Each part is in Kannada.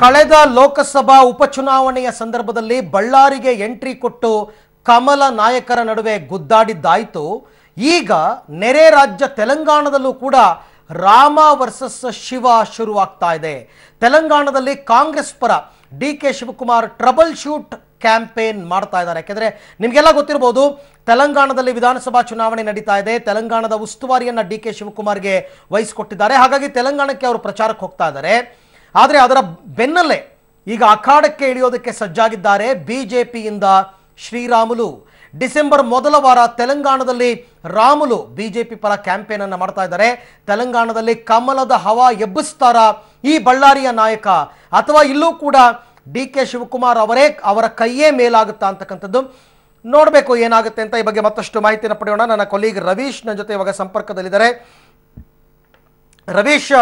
ಕಳೆದ ಲೋಕಸಭಾ ಉಪಚುನಾವಣೆಯ ಸಂದರ್ಭದಲ್ಲಿ ಬಳ್ಳಾರಿಗೆ ಎಂಟ್ರಿ ಕೊಟ್ಟು ಕಮಲ ನಾಯಕರ ನಡುವೆ ಗುದ್ದಾಡಿದ್ದಾಯಿತು. ಈಗ ನೆರೆ ರಾಜ್ಯ ತೆಲಂಗಾಣದಲ್ಲೂ ಕೂಡ ರಾಮ ವರ್ಸಸ್ ಶಿವ ಶುರುವಾಗ್ತಾ ಇದೆ. ತೆಲಂಗಾಣದಲ್ಲಿ ಕಾಂಗ್ರೆಸ್ ಪರ D K Shivakumar troubleshoot campaign ಮಾಡ್ತಾ ಇದ್ದಾರೆ. ಯಾಕೆಂದ್ರೆ ನಿಮಗೆಲ್ಲ ಗೊತ್ತಿರಬಹುದು ತೆಲಂಗಾಣದಲ್ಲಿ ವಿಧಾನಸಭಾ ಚುನಾವಣೆ ನಡೀತಾ ಇದೆ. ತೆಲಂಗಾಣದ ಉಸ್ತುವಾರಿಯನ್ನು ಡಿ ಕೆ ಶಿವಕುಮಾರ್ಗೆ ವಹಿಸಿಕೊಟ್ಟಿದ್ದಾರೆ. ಹಾಗಾಗಿ ತೆಲಂಗಾಣಕ್ಕೆ ಅವರು ಪ್ರಚಾರಕ್ಕೆ ಹೋಗ್ತಾ ಇದ್ದಾರೆ. ಆದರೆ ಅದರ ಬೆನ್ನಲ್ಲೇ ಈಗ ಅಖಾಡಕ್ಕೆ ಇಳಿಯೋದಕ್ಕೆ ಸಜ್ಜಾಗಿದ್ದಾರೆ ಬಿಜೆಪಿಯಿಂದ ಶ್ರೀರಾಮುಲು. ಡಿಸೆಂಬರ್ ಮೊದಲ ವಾರ ತೆಲಂಗಾಣದಲ್ಲಿ ರಾಮುಲು ಬಿಜೆಪಿ ಪರ ಕ್ಯಾಂಪೇನ್ ಅನ್ನು ಮಾಡ್ತಾ ಇದ್ದಾರೆ. ತೆಲಂಗಾಣದಲ್ಲಿ ಕಮಲದ ಹವಾ ಎಬ್ಬಿಸ್ತಾರ ಈ ಬಳ್ಳಾರಿಯ ನಾಯಕ? ಅಥವಾ ಇಲ್ಲೂ ಕೂಡ ಡಿ ಕೆ ಶಿವಕುಮಾರ್ ಅವರೇ ಅವರ ಕೈಯೇ ಮೇಲಾಗುತ್ತಾ ಅಂತಕ್ಕಂಥದ್ದು ನೋಡಬೇಕು ಏನಾಗುತ್ತೆ ಅಂತ ಈ ಬಗ್ಗೆ ಮತ್ತಷ್ಟು ಮಾಹಿತಿಯನ್ನು ಪಡೆಯೋಣ. ನನ್ನ ಕೊಲೀಗ್ ರವೀಶ್ನ ಜೊತೆ ಇವಾಗ ಸಂಪರ್ಕದಲ್ಲಿದ್ದಾರೆ. ರವೀಶ್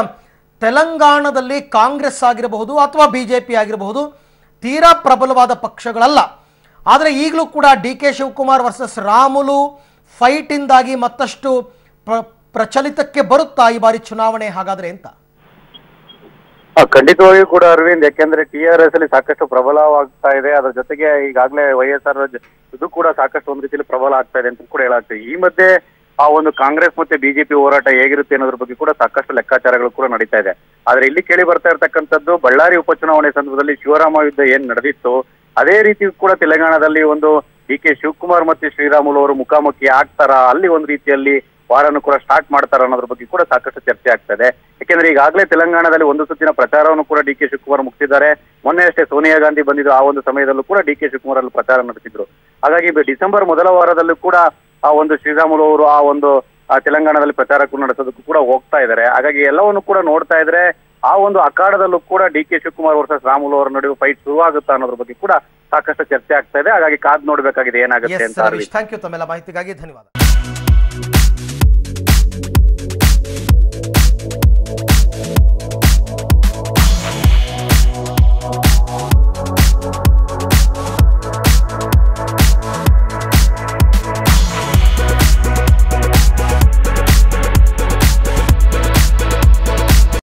ತೆಲಂಗಾಣದಲ್ಲಿ ಕಾಂಗ್ರೆಸ್ ಆಗಿರಬಹುದು ಅಥವಾ ಬಿಜೆಪಿ ಆಗಿರಬಹುದು, ತೀರಾ ಪ್ರಬಲವಾದ ಪಕ್ಷಗಳಲ್ಲ. ಆದರೆ ಈಗಲೂ ಕೂಡ D K Shivakumar versus Ramulu ಫೈಟಿಂದಾಗಿ ಮತ್ತಷ್ಟು ಪ್ರ- ಪ್ರಚಲಿತಕ್ಕೆ ಬರುತ್ತಾ ಈ ಬಾರಿ ಚುನಾವಣೆ ಹಾಗಾದ್ರೆ ಅಂತ? ಖಂಡಿತವಾಗಿಯೂ ಕೂಡ ಅರವಿಂದ್, ಯಾಕೆಂದ್ರೆ ಟಿ ಆರ್ ಎಸ್ ಅಲ್ಲಿ ಸಾಕಷ್ಟು ಪ್ರಬಲವಾಗ್ತಾ ಇದೆ. ಅದರ ಜೊತೆಗೆ ಈಗಾಗಲೇ ವೈ ಎಸ್ ಇದು ಕೂಡ ಸಾಕಷ್ಟು ಒಂದು ರೀತಿಯಲ್ಲಿ ಪ್ರಬಲ ಆಗ್ತಾ ಇದೆ ಅಂತ ಕೂಡ ಹೇಳಾಗ್ತದೆ ಈ ಮಧ್ಯೆ ಆ ಒಂದು ಕಾಂಗ್ರೆಸ್ ಮತ್ತೆ ಬಿಜೆಪಿ ಹೋರಾಟ ಹೇಗಿರುತ್ತೆ ಅನ್ನೋದ್ರ ಬಗ್ಗೆ ಕೂಡ ಸಾಕಷ್ಟು ಲೆಕ್ಕಾಚಾರಗಳು ಕೂಡ ನಡೀತಾ ಇದೆ. ಆದ್ರೆ ಇಲ್ಲಿ ಕೇಳಿ ಬರ್ತಾ ಇರತಕ್ಕಂಥದ್ದು ಬಳ್ಳಾರಿ ಉಪಚುನಾವಣೆ ಸಂದರ್ಭದಲ್ಲಿ ಶಿವರಾಮ ಯುದ್ಧ ಏನ್ ನಡೆದಿತ್ತು, ಅದೇ ರೀತಿ ಕೂಡ ತೆಲಂಗಾಣದಲ್ಲಿ ಒಂದು ಡಿ ಕೆ ಶಿವಕುಮಾರ್ ಮತ್ತೆ ಶ್ರೀರಾಮುಲು ಅವರು ಮುಖಾಮುಖಿ ಆಗ್ತಾರಾ, ಅಲ್ಲಿ ಒಂದು ರೀತಿಯಲ್ಲಿ ವಾರನ್ನು ಕೂಡ ಸ್ಟಾರ್ಟ್ ಮಾಡ್ತಾರ ಅನ್ನೋದ್ರ ಬಗ್ಗೆ ಕೂಡ ಸಾಕಷ್ಟು ಚರ್ಚೆ ಆಗ್ತದೆ. ಯಾಕೆಂದ್ರೆ ಈಗಾಗಲೇ ತೆಲಂಗಾಣದಲ್ಲಿ ಒಂದು ಸುತ್ತಿನ ಪ್ರಚಾರವನ್ನು ಕೂಡ ಡಿ ಕೆ ಶಿವಕುಮಾರ್ ಮುಗಿಸಿದ್ದಾರೆ. ಮೊನ್ನೆ ಅಷ್ಟೇ ಸೋನಿಯಾ ಗಾಂಧಿ ಬಂದಿದ್ರು, ಆ ಒಂದು ಸಮಯದಲ್ಲೂ ಕೂಡ ಡಿ ಕೆ ಶಿವಕುಮಾರ್ ಅಲ್ಲಿ ಪ್ರಚಾರ ನಡೆಸಿದ್ರು. ಹಾಗಾಗಿ ಡಿಸೆಂಬರ್ ಮೊದಲ ವಾರದಲ್ಲೂ ಕೂಡ ಆ ಒಂದು ಶ್ರೀರಾಮುಲು ಅವರು ಆ ಒಂದು ತೆಲಂಗಾಣದಲ್ಲಿ ಪ್ರಚಾರಕ್ಕೂ ನಡೆಸೋದಕ್ಕೂ ಕೂಡ ಹೋಗ್ತಾ ಇದ್ದಾರೆ. ಹಾಗಾಗಿ ಎಲ್ಲವನ್ನು ಕೂಡ ನೋಡ್ತಾ ಇದ್ರೆ ಆ ಒಂದು ಅಖಾಡದಲ್ಲೂ ಕೂಡ D K Shivakumar versus Ramulu ಅವರ ನಡುವೆ ಫೈಟ್ ಶುರುವಾಗುತ್ತಾ ಅನ್ನೋದ್ರ ಬಗ್ಗೆ ಕೂಡ ಸಾಕಷ್ಟು ಚರ್ಚೆ ಆಗ್ತಾ ಇದೆ. ಹಾಗಾಗಿ ಕಾದ್ ನೋಡ್ಬೇಕಾಗಿದೆ ಏನಾಗುತ್ತೆ ಅಂತ ಅರವಿಂದ್. ಥ್ಯಾಂಕ್ ಯು ತಮ್ಮೆಲ್ಲ ಮಾಹಿತಿಗಾಗಿ ಧನ್ಯವಾದ.